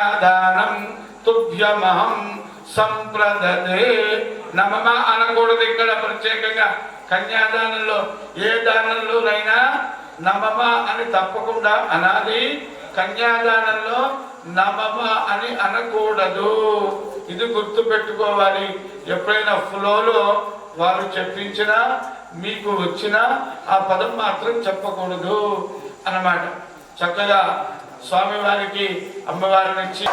దానం తుభ్యమహం సంప్రదదే నమమ అనకూడదు ఇక్కడ ప్రత్యేకంగా. కన్యాదానంలో ఏ దానంలోనైనా నమమ అని తప్పకుండా అనాలి. కన్యాదానంలో నమమ అని అనకూడదు. ఇది గుర్తు పెట్టుకోవాలి ఎప్పుడైనా ఫ్లోలో వారు చెప్పించినా మీకు వచ్చిన ఆ పదం మాత్రం చెప్పకూడదు అన్నమాట. చక్కగా స్వామివారికి అమ్మవారిని ఇచ్చి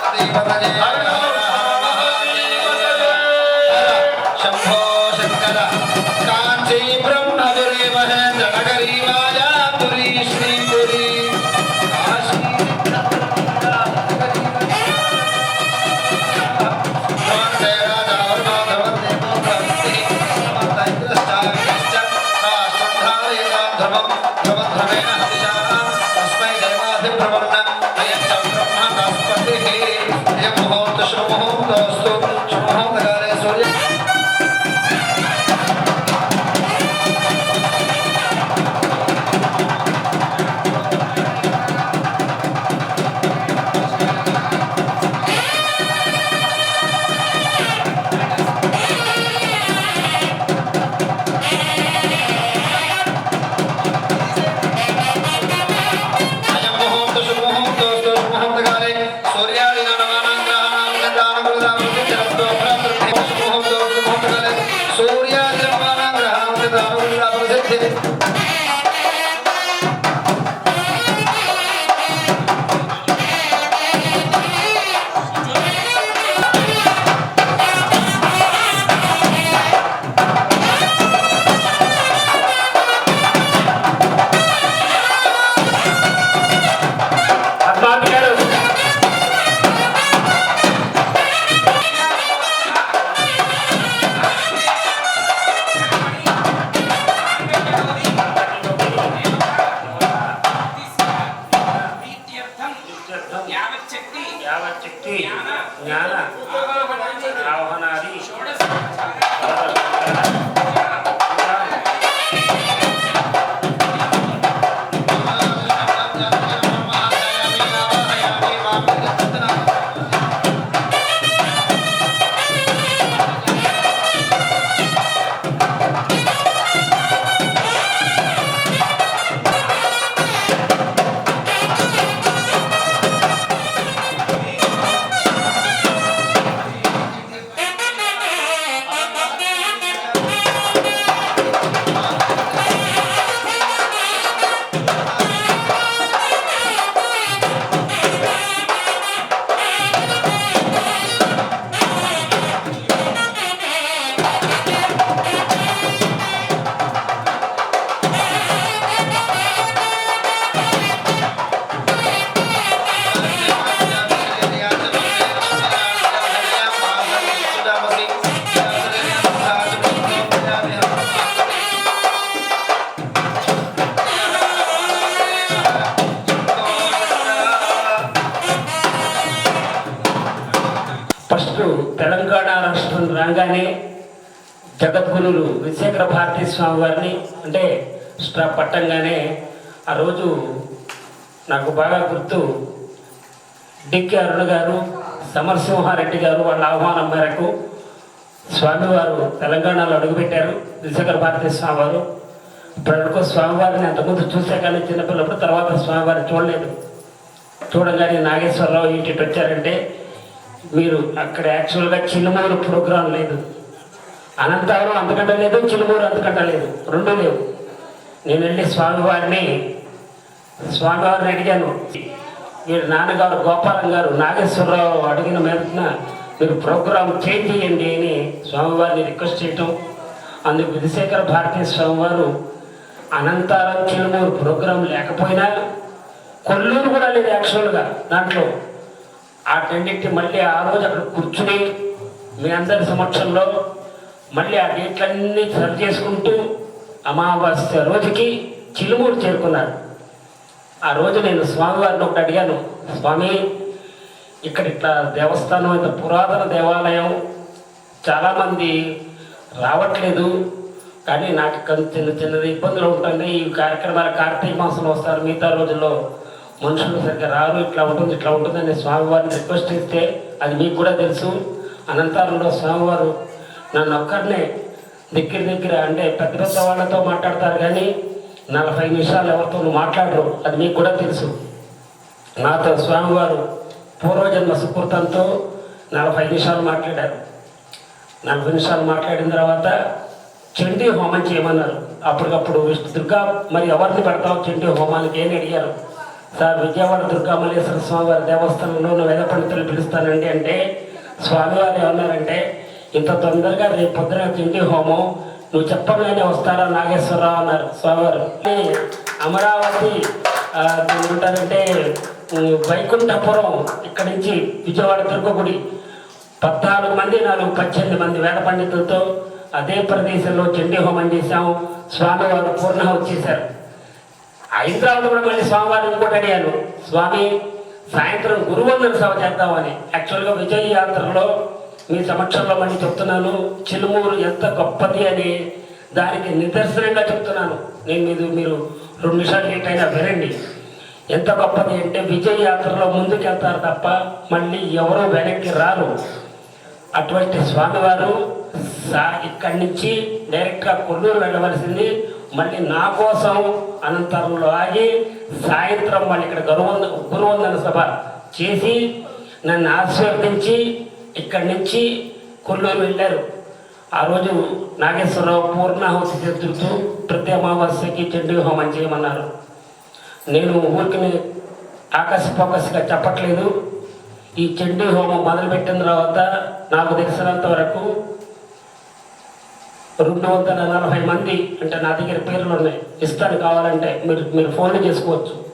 శంభో శంకర కాంచీ బ్రహ్మ మహేంద్ర నగరీ యావచ్చక్తి జ్ఞాన రాష్ట్రం జగద్గురులు విశేఖర భారతీ స్వామి వారిని అంటే స్ట్రాప్ పట్టంగానే ఆ రోజు నాకు బాగా గుర్తు డిక్కి అరుణ గారు సమరసింహారెడ్డి గారు వాళ్ళ ఆహ్వానం మేరకు స్వామివారు తెలంగాణలో అడుగుపెట్టారు విశేఖర భారతీ స్వామి వారు ఇప్పటివరకు స్వామివారిని అంతకుముందు చూసే కానీ చిన్నపిల్లప్పుడు తర్వాత స్వామివారిని చూడలేదు. చూడగానే నాగేశ్వరరావు ఇంటికి వచ్చారంటే మీరు అక్కడ యాక్చువల్గా చిన్నమూరు ప్రోగ్రాం లేదు. అనంతవరం అంతకంట లేదు చిన్నమూరు అంతకంట లేదు. రెండు లేవు. నేను వెళ్ళి స్వామివారిని స్వామివారిని అడిగాను. మీరు నాన్నగారు గోపాలం గారు నాగేశ్వరరావు అడిగిన మీదన మీరు ప్రోగ్రాం చేంజ్ చేయండి అని స్వామివారిని రిక్వెస్ట్ చేయటం. అందుకు విధుశేఖర భారతీయ స్వామివారు అనంతారం చిలుమూరు ప్రోగ్రాం లేకపోయినా కొల్లూరు కూడా లేదు యాక్చువల్గా దాంట్లో. ఆ మళ్ళీ ఆ రోజు అక్కడ కూర్చుని మీ అందరి సమక్షంలో మళ్ళీ ఆ డేట్లన్నీ సరి చేసుకుంటూ అమావాస్య రోజుకి చిలుమూరు చేరుకున్నారు. ఆ రోజు నేను స్వామివారిని ఒకటి అడిగాను స్వామి ఇక్కడ ఇట్లా దేవస్థానం ఇంత పురాతన దేవాలయం చాలామంది రావట్లేదు కానీ నాకు కొంచెం చిన్న చిన్న ఇబ్బందులు ఉంటుంది ఈ కార్యక్రమాలు కార్తీక మాసంలో వస్తారు మిగతా రోజుల్లో మనుషులు సరిగ్గా రారు ఇట్లా ఉంటుంది ఇట్లా ఉంటుందని స్వామివారిని రిక్వెస్ట్ చేస్తే అది మీకు కూడా తెలుసు. అనంతరంలో స్వామివారు నన్ను ఒక్కరినే దగ్గర దగ్గర అంటే పెద్ద పెద్ద వాళ్ళతో మాట్లాడతారు కానీ నలభై నిమిషాలు ఎవరితో మాట్లాడరు అది మీకు కూడా తెలుసు. నాతో స్వామివారు పూర్వజన్మ సుకృతంతో నలభై నిమిషాలు మాట్లాడారు. నలభై నిమిషాలు మాట్లాడిన తర్వాత చండీ హోమం చేయమన్నారు. అప్పటికప్పుడు విష్ణు దుర్గా మరి ఎవరిని పెడతావు? చండీ హోమానికి అని అడిగారు? సార్ విజయవాడ దుర్గామల్లేశ్వర స్వామి వారి దేవస్థానంలో వేద పండితులు పిలుస్తానండి అంటే స్వామివారు ఏమన్నారంటే ఇంత తొందరగా రేపు పొద్దున తిండి హోమం నువ్వు చెప్పగానే వస్తారా నాగేశ్వరరావు? అన్నారు స్వామివారు. అమరావతి ఆ, ఏమంటారంటే వైకుంఠపురం ఇక్కడి నుంచి విజయవాడ దుర్గగుడి పద్నాలుగు మంది నాలుగు పద్దెనిమిది మంది వేద పండితులతో అదే ప్రదేశంలో చండీ హోమం చేశాము స్వామివారు పూర్ణ వచ్చేశారు హైదరాబాద్ కూడా మళ్ళీ స్వామివారిని ఇంకోటి అడిగాను స్వామి సాయంత్రం గురువందన సభ చేద్దామని. యాక్చువల్గా విజయ యాత్రలో మీ సమక్షంలో మళ్ళీ చెప్తున్నాను. చిలుమూరు ఎంత గొప్పది అని దానికి నిదర్శనంగా చెప్తున్నాను. నేను మీరు మీరు రెండు నిమిషాలు లేట్ అయినా వినండి. ఎంత గొప్పది అంటే విజయ యాత్రలో ముందుకెళ్తారు తప్ప మళ్ళీ ఎవరూ వెనక్కి రారు. అటువంటి స్వామివారు సా ఇక్కడి నుంచి డైరెక్ట్గా కొల్లూరు వెళ్ళవలసింది. మళ్ళీ నా కోసం అనంతరంలో ఆగి సాయంత్రం మళ్ళీ ఇక్కడ గురువంద గురువందన సభ చేసి నన్ను ఆశీర్వదించి ఇక్కడి నుంచి కొల్లూరు వెళ్ళారు. ఆ రోజు నాగేశ్వరరావు పూర్ణాహుతి చేతుడుతూ ప్రతి అమావాస్యకి చెండు హోమం చేయమన్నారు. నేను ఊరికి ఆకస్మికగా చెప్పట్లేదు. ఈ చెండు హోమం మొదలుపెట్టిన తర్వాత నాకు తెలిసినంత వరకు రెండు వందల నలభై మంది అంటే నా దగ్గర పేర్లు ఉన్నాయి. ఇస్తాను కావాలంటే మీరు మీరు ఫోన్లు చేసుకోవచ్చు.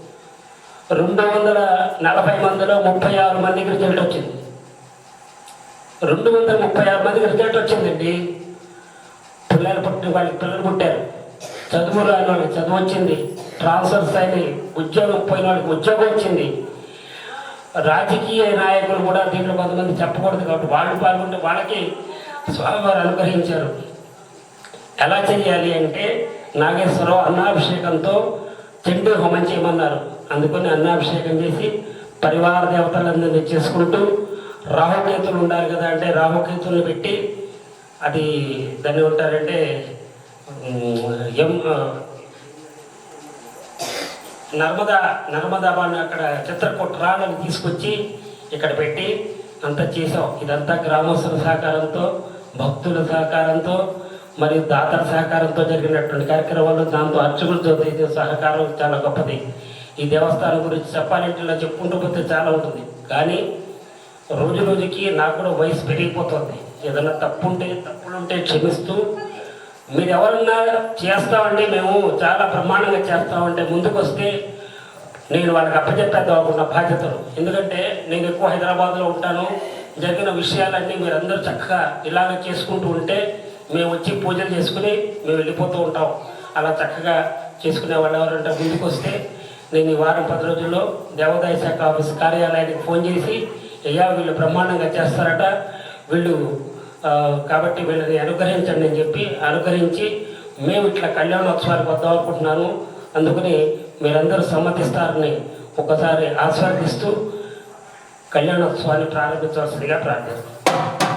రెండు వందల నలభై మందిలో ముప్పై ఆరు మందికి రిజల్ట్ వచ్చింది. రెండు వందల ముప్పై ఆరు మందికి రిజల్ట్ వచ్చిందండి. పిల్లలు పుట్టిన వాళ్ళకి పిల్లలు పుట్టారు. చదువు రాని వాళ్ళకి చదువు వచ్చింది. ట్రాన్స్ఫర్స్ అయినాయి. ఉద్యోగం పోయిన వాళ్ళకి ఉద్యోగం వచ్చింది. రాజకీయ నాయకులు కూడా దీంట్లో కొంతమంది చెప్పకూడదు కాబట్టి వాళ్ళు పాల్గొంటే వాళ్ళకి స్వామివారు అనుగ్రహించారు. ఎలా చేయాలి అంటే నాగేశ్వరరావు అన్నాభిషేకంతో చెండు హోమం చేయమన్నారు. అందుకని అన్నాభిషేకం చేసి పరివార దేవతలందరినీ చేసుకుంటూ రాహుకేతులు ఉండాలి కదా అంటే రాహుకేతులను పెట్టి అది దాన్ని ఉంటారంటే ఎం నర్మదా నర్మదా బాణ అక్కడ చిత్రకూట రాళ్ళని తీసుకొచ్చి ఇక్కడ పెట్టి అంతా చేసాం ఇదంతా గ్రామస్తుల సహకారంతో భక్తుల సహకారంతో మరియు దాతల సహకారంతో జరిగినటువంటి కార్యక్రమాలు దాంతో అర్చకుల ఇది సహకారం చాలా గొప్పది. ఈ దేవస్థానం గురించి చెప్పాలంటే ఇలా చెప్పుకుంటూ పోతే చాలా ఉంటుంది. కానీ రోజు రోజుకి నాకు కూడా వయసు పెరిగిపోతుంది. ఏదైనా తప్పు ఉంటే తప్పులు ఉంటే క్షమిస్తూ మీరు ఎవరన్నా చేస్తామంటే మేము చాలా బ్రహ్మాండంగా చేస్తామంటే ముందుకు వస్తే నేను వాళ్ళకి అప్పచెప్పేద్దాం అనుకున్న బాధ్యతలు. ఎందుకంటే నేను ఎక్కువ హైదరాబాద్లో ఉంటాను. జరిగిన విషయాలన్నీ మీరందరూ చక్కగా ఇలాగ చేసుకుంటూ ఉంటే మేము వచ్చి పూజలు చేసుకుని మేము వెళ్ళిపోతూ ఉంటాం. అలా చక్కగా చేసుకునే వాళ్ళు ఎవరంటే ముందుకు వస్తే నేను ఈ వారం పది రోజుల్లో దేవాదాయ శాఖ ఆఫీస్ కార్యాలయానికి ఫోన్ చేసి అయ్యా వీళ్ళు బ్రహ్మాండంగా చేస్తారట. వీళ్ళు కాబట్టి వీళ్ళని అనుగ్రహించండి అని చెప్పి అనుగ్రహించి మేము ఇట్లా కళ్యాణోత్సవానికి వద్దాం అనుకుంటున్నాను. అందుకని మీరందరూ సమ్మతిస్తారని ఒకసారి ఆస్వాదిస్తూ కళ్యాణోత్సవాన్ని ప్రారంభించవలసిందిగా ప్రార్థిస్తున్నాను